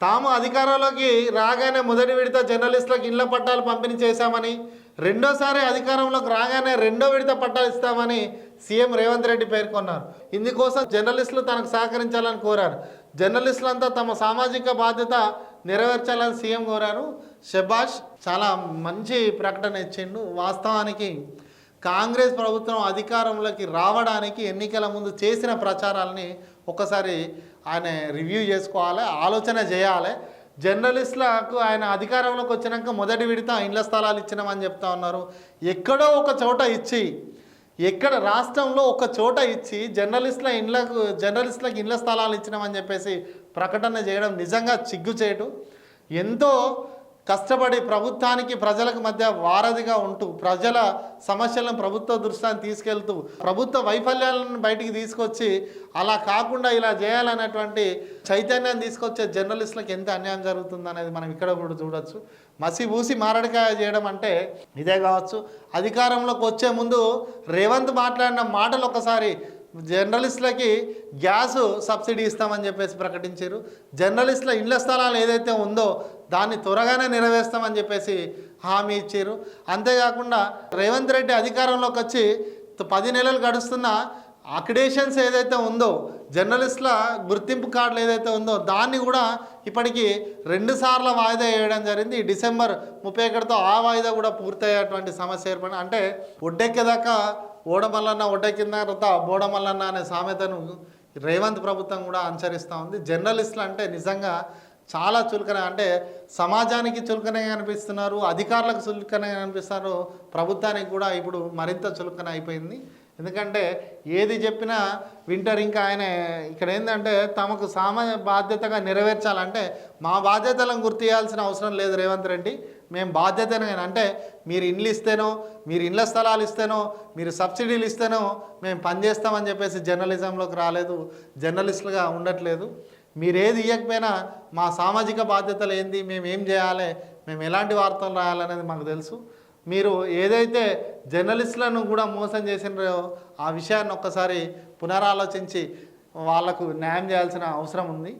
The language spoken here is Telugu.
తాము అధికారంలోకి రాగానే మొదటి విడత జర్నలిస్టులకు ఇళ్ళ పట్టాలు పంపిణీ చేశామని రెండోసారి అధికారంలోకి రాగానే రెండో విడత పట్టాలు ఇస్తామని సీఎం రేవంత్ రెడ్డి పేర్కొన్నారు. ఇందుకోసం జర్నలిస్టులు తనకు సహకరించాలని కోరారు. జర్నలిస్టులంతా తమ సామాజిక బాధ్యత నెరవేర్చాలని సీఎం కోరారు. షబాష్ చాలా మంచి ప్రకటన ఇచ్చిండు. వాస్తవానికి కాంగ్రెస్ ప్రభుత్వం అధికారంలోకి రావడానికి ఎన్నికల ముందు చేసిన ప్రచారాలని ఒకసారి ఆయన రివ్యూ చేసుకోవాలి ఆలోచన చేయాలి. జర్నలిస్టులకు ఆయన అధికారంలోకి వచ్చినాక మొదటి విడత ఇండ్ల స్థలాలు ఇచ్చినామని చెప్తా ఉన్నారు. ఎక్కడో ఒక చోట ఇచ్చి ఎక్కడ రాష్ట్రంలో ఒక చోట ఇచ్చి జర్నలిస్టుల ఇండ్లకు జర్నలిస్టులకు ఇండ్ల స్థలాలు ఇచ్చినామని చెప్పేసి ప్రకటన చేయడం నిజంగా సిగ్గుచేటు ఎంతో కష్టపడి ప్రభుత్వానికి ప్రజలకు మధ్య వారధిగా ఉంటూ ప్రజల సమస్యలను ప్రభుత్వ దృష్టాన్ని తీసుకెళ్తూ ప్రభుత్వ వైఫల్యాలను బయటికి తీసుకొచ్చి అలా కాకుండా ఇలా చేయాలనేటువంటి చైతన్యాన్ని తీసుకొచ్చే జర్నలిస్టులకు ఎంత అన్యాయం జరుగుతుంది అనేది మనం ఇక్కడ కూడా చూడొచ్చు. మసి పూసి మారడికాయ చేయడం అంటే ఇదే కావచ్చు. అధికారంలోకి వచ్చే ముందు రేవంత్ మాట్లాడిన మాటలు ఒకసారి జర్నలిస్టులకి గ్యాస్ సబ్సిడీ ఇస్తామని చెప్పేసి ప్రకటించారు. జర్నలిస్టుల ఇళ్ళ స్థలాలు ఏదైతే ఉందో దాన్ని త్వరగానే నెరవేరుస్తామని చెప్పేసి హామీ ఇచ్చారు. అంతేకాకుండా రేవంత్ రెడ్డి అధికారంలోకి వచ్చి పది నెలలు గడుస్తున్న అక్రిడేషన్స్ ఏదైతే ఉందో జర్నలిస్టుల గుర్తింపు కార్డులు ఏదైతే ఉందో దాన్ని కూడా ఇప్పటికీ రెండుసార్లు వాయిదా వేయడం జరిగింది. ఈ డిసెంబర్ ముప్పై ఒకటితో ఆ వాయిదా కూడా పూర్తయ్యేటువంటి సమస్య ఏర్పడింది. అంటే ఒడ్డెక్కేదాకా ఓడమల్లన్న ఒడ్డ కింద బోడమల్లన్న అనే సామెతను రేవంత్ ప్రభుత్వం కూడా అనుసరిస్తూ ఉంది. జర్నలిస్టులు అంటే నిజంగా చాలా చులకన అంటే సమాజానికి చులకనే అనిపిస్తున్నారు అధికారులకు చులకనే అనిపిస్తున్నారు ప్రభుత్వానికి కూడా ఇప్పుడు మరింత చులకన అయిపోయింది. ఎందుకంటే ఏది చెప్పినా వింటర్ ఇంకా ఆయన ఇక్కడ ఏంటంటే తమకు సామాన్య బాధ్యతగా నెరవేర్చాలంటే మా బాధ్యతలను గుర్తు చేయాల్సిన అవసరం లేదు రేవంత్ రెడ్డి. మేము బాధ్యతనే అంటే మీరు ఇండ్లు ఇస్తేనో మీరు ఇండ్ల స్థలాలు ఇస్తేనో మీరు సబ్సిడీలు ఇస్తేనో మేము పనిచేస్తామని చెప్పేసి జర్నలిజంలోకి రాలేదు జర్నలిస్టులుగా ఉండట్లేదు. మీరు ఏది ఇవ్వకపోయినా మా సామాజిక బాధ్యతలు ఏంది మేము ఏం చేయాలి మేము ఎలాంటి వార్తలు రాయాలనేది మాకు తెలుసు. మీరు ఏదైతే జర్నలిస్టులను కూడా మోసం చేసినారో ఆ విషయాన్ని ఒక్కసారి పునరాలోచించి వాళ్ళకు న్యాయం చేయాల్సిన అవసరం ఉంది.